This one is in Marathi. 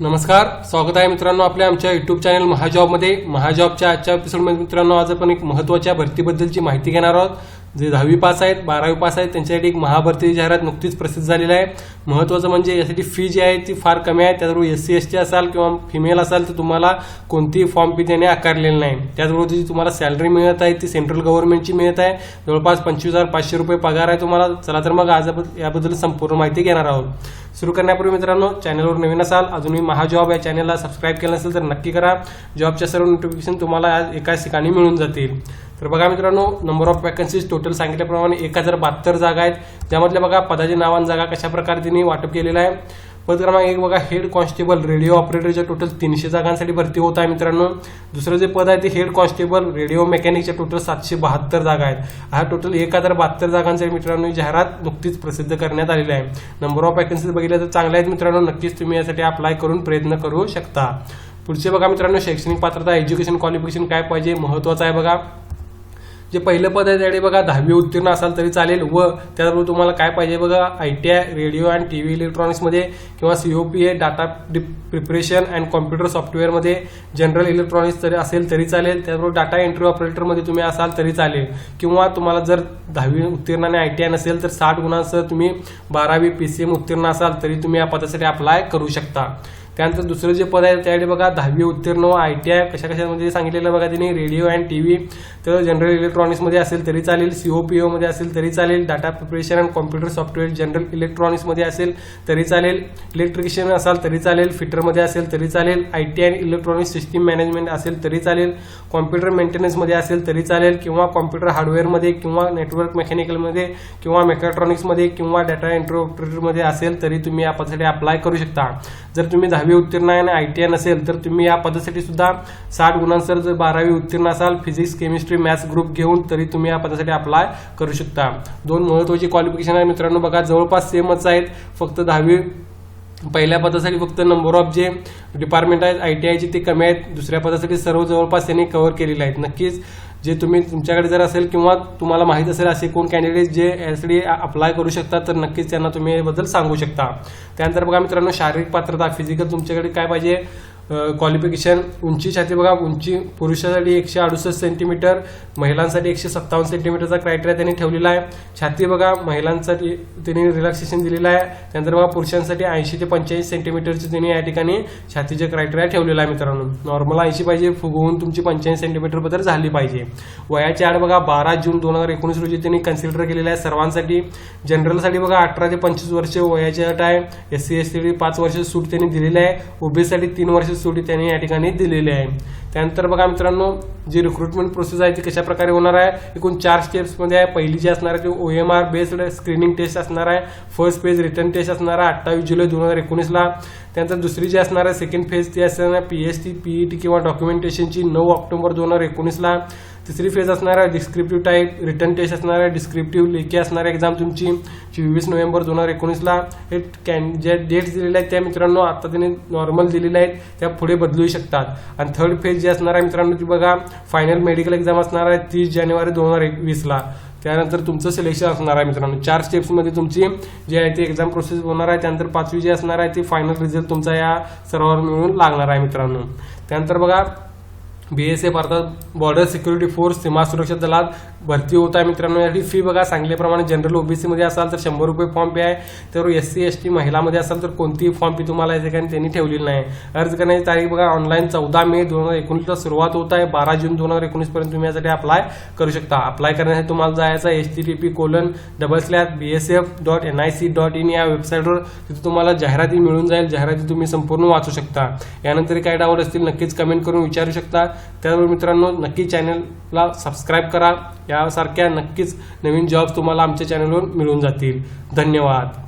नमस्कार स्वागत आहे मित्रांनो आपल्या आमच्या युट्यूब चॅनल महाजॉबमध्ये. महाजॉबच्या आजच्या एपिसोडमध्ये मित्रांनो आज आपण एक महत्त्वाच्या भरतीबद्दलची माहिती घेणार आहोत. जे दहावी पास आहेत बारावी पास आहेत त्यांच्यासाठी एक महाभरती जाहिरात नुकतीच प्रसिद्ध झालेली आहे. महत्त्वाचं म्हणजे यासाठी फी जी आहे ती फार कमी आहे. त्याचबरोबर एस सी एस टी असाल किंवा फिमेल असाल तर तुम्हाला कोणतीही फॉर्म फी त्याने आकारलेली नाही. त्याचबरोबर जी तुम्हाला सॅलरी मिळत आहे ती सेंट्रल गव्हर्नमेंटची मिळत आहे. जवळपास पंचवीस हजार पाचशे रुपये पगार आहे तुम्हाला. चला तर मग आज याबद्दल संपूर्ण माहिती घेणार आहोत. सुरू करण्यापूर्वी मित्रांनो चॅनलवर नवीन असाल अजूनही महाजॉब या चॅनलला सबस्क्राईब केलं नसेल तर नक्की करा. जॉबच्या सर्व नोटिफिकेशन तुम्हाला आज एकाच ठिकाणी मिळून जातील. तर बघा मित्रांनो नंबर ऑफ वॅकन्सीज टोटल सांगितल्याप्रमाणे एक हजार बहात्तर जागा आहेत. त्यामधल्या बघा पदाचे नावान जागा कशा प्रकारे त्यांनी वाटप केलेलं आहे. पद क्रमांक एक बघा हेड कॉन्स्टेबल रेडिओ ऑपरेटरच्या टोटल तीनशे जागांसाठी भरती होत आहे मित्रांनो. दुसरं जे पद आहे ते हेड कॉन्स्टेबल रेडिओ मेकॅनिकच्या टोटल सातशे बहात्तर जागा आहेत. हा टोटल एक हजार बहात्तर जागांसाठी मित्रांनो जाहिरात नुकतीच प्रसिद्ध करण्यात आलेली आहे. नंबर ऑफ वॅकन्सीज बघितल्या तर चांगल्या आहेत मित्रांनो नक्कीच तुम्ही यासाठी अप्लाय करून प्रयत्न करू शकता. पुढचे बघा मित्रांनो शैक्षणिक पात्रता एज्युकेशन क्वालिफिकेशन काय पाहिजे महत्वाचं आहे बघा. जे पहिलं पद आहे त्याकडे बघा दहावी उत्तीर्ण असाल तरी चालेल. व त्याबरोबर तुम्हाला काय पाहिजे बघा I T I radio and T V इलेक्ट्रॉनिक्समध्ये किंवा COP A data preparation and computer सॉफ्टवेअरमध्ये जनरल इलेक्ट्रॉनिक्स तरी असेल तरी चालेल. त्याचबरोबर डाटा एंट्री ऑपरेटरमध्ये तुम्ही असाल तरी चालेल. किंवा तुम्हाला जर दहावी उत्तीर्ण आणि आय टी आय नसेल तर साठ गुणांसह तुम्ही बारावी पी सी एम उत्तीर्ण असाल तरी तुम्ही या पदासाठी अप्लाय करू शकता. त्यानंतर दुसरं जे पद आहे त्याकडे बघा दहावी उत्तीर्ण आय टी आय. कशा कशामध्ये सांगितलेलं बघा त्यांनी रेडिओ अँड टी व्ही. तर जनरल इलेक्ट्रॉनिक्समध्ये असेल तरी चालेल सीओपीओ मध्ये असेल तरी चालेल data preparation and computer software general इलेक्ट्रॉनिक्समध्ये असेल तरी चालेल इलेक्ट्रिशियन असाल तरी चालेल फिटरमध्ये असेल तरी चालेल I T I electronic system management असेल तरी चालेल कॉम्प्युटर मेंटेनन्समध्ये असेल तरी चालेल किंवा कॉम्प्युटर हार्डवेअरमध्ये किंवा नेटवर्क मेकॅनिकलमध्ये किंवा मेकॅट्रॉनिक्समध्ये किंवा डाटा इंटरप्रिटरमध्ये असेल तरी तुम्ही यासाठी अप्लाय करू शकता. जर तुम्ही दहावी उत्तीर्ण आहे आणि आय टी आय नसेल तर तुम्ही या पदासाठी सुद्धा साठ गुणांसर जर बारावी उत्तीर्ण असाल फिजिक्स केमिस्ट्री मॅथ्स ग्रुप घेऊन तरी तुम्ही या पदासाठी अप्लाय करू शकता. दोन महत्वाची क्वालिफिकेशन आहे मित्रांनो बघा जवळपास सेमच आहेत फक्त दहावी पहिल्या पदासाठी फक्त नंबर ऑफ जे डिपार्टमेंट आहेत आय टी आयचे ते कमी आहेत दुसऱ्या पदासाठी सर्व जवळपास त्यांनी कव्हर केलेले आहेत. नक्कीच जे तुम्ही तुमच्याकडे जर असेल किंवा तुम्हाला माहीत असेल असे कोण कॅन्डिडेट जे यासाठी अप्लाय करू शकतात तर नक्कीच त्यांना तुम्ही याबद्दल सांगू शकता. त्यानंतर बघा मित्रांनो शारीरिक पात्रता फिजिकल तुमच्याकडे काय पाहिजे? क्वालिफिकेशन उंची छाती बघा उंची पुरुषासाठी एकशे अडुसष्ट सेंटीमीटर महिलांसाठी एकशे सत्तावन्न सेंटीमीटरचा क्रायटेरिया त्यांनी ठेवलेला आहे. छाती बघा महिलांसाठी त्यांनी रिलॅक्सेशन दिलेलं आहे. त्यानंतर बघा पुरुषांसाठी ऐंशी ते पंच्याऐंशी सेंटीमीटरचे त्यांनी या ठिकाणी छातीचे क्रायटेरिया ठेवलेला आहे मित्रांनो. नॉर्मल ऐंशी पाहिजे फुगवून तुमची पंच्याऐंशी सेंटीमीटरबद्दल झाली पाहिजे. वयाची आड बघा बारा जून दोन हजार एकोणीस रोजी त्यांनी कन्सिडर केलेलं आहे सर्वांसाठी. जनरलसाठी बघा अठरा ते पंचवीस वर्ष वयाची अट आहे. एस सी एस टी पाच वर्ष सूट त्यांनी दिलेली आहे. ओबीसीसाठी तीन वर्ष सोडी त्यांनी या ठिकाणी दिलेली आहे. त्यानंतर बघा मित्रांनो जी रिक्रुटमेंट प्रोसेस आहे ती कशा प्रकारे होणार आहे? एकूण चार स्टेप्समध्ये आहे. पहिली जी असणार आहे ती O M R based screening test असणार आहे. फर्स्ट फेज रिटर्न टेस्ट असणार आहे अठ्ठावीस जुलै दोन हजार एकोणीसला त्यानंतर दुसरी जी असणार आहे सेकंड फेज ती असणार आहे P S T P E T किंवा डॉक्युमेंटेशनची नऊ ऑक्टोबर दोन हजार एकोणीसला तिसरी फेज असणार आहे डिस्क्रिप्टिव्ह टाईप रिटर्न टेस्ट असणार आहे डिस्क्रिप्टिव्ह लेखी असणार आहे एक्झाम तुमची. चोवीस नोव्हेंबर दोन हजार एकोणीसला हे कॅन ज्या डेट्स दिलेल्या आहेत त्या मित्रांनो आता त्यांनी नॉर्मल दिलेल्या आहेत त्या पुढे बदलू शकतात. आणि थर्ड फेज जी असणार आहे मित्रांनो ती बघा फायनल मेडिकल एक्झाम असणार आहे तीस जानेवारी दोन हजार एकवीसला. त्यानंतर तुमचं सिलेक्शन असणार आहे मित्रांनो. चार स्टेप्समध्ये तुमची जी आहे ती एक्झाम प्रोसेस होणार आहे त्यानंतर पाचवी जी असणार आहे ती फायनल रिझल्ट तुमचा या सर्वांवर मिळून लागणार आहे मित्रांनो. त्यानंतर बघा बी एस एफ अर्थात बॉर्डर सिक्युरिटी फोर्स सीमा सुरक्षा दलात भरती होत आहे. मित्रांनो याची फी बघा. सांगल्याप्रमाणे जनरल ओबीसी मध्ये असाल तर शंभर रुपये फॉर्म फी आहे. तर एस सी एस टी महिलामध्ये असाल तर कोणतीही फॉर्म फी तुम्हाला या ठिकाणी त्यांनी ठेवलेली नाही. अर्ज करण्याची तारीख बघा. ऑनलाईन चौदा मे दोन हजार एकोणीसला सुरुवात होत आहे. बारा जून दोन हजार एकोणीस पर्यंत तुम्ही यासाठी अप्लाय करू शकता. अप्लाय करण्यासाठी तुम्हाला जायचं H T T P colon double slash B S F dot N I C dot in या वेबसाईटवर तिथे तुम्हाला जाहिराती मिळून जाईल. जाहिराती तुम्ही संपूर्ण वाचू शकता. यानंतर काही डाऊट असतील नक्कीच कमेंट करून विचारू शकता. त्याचबरोबर मित्रांनो नक्की चॅनलला सबस्क्राईब करा. यासारख्या नक्कीच नवीन जॉब्स तुम्हाला आमच्या चॅनलवर मिळून जातील. धन्यवाद.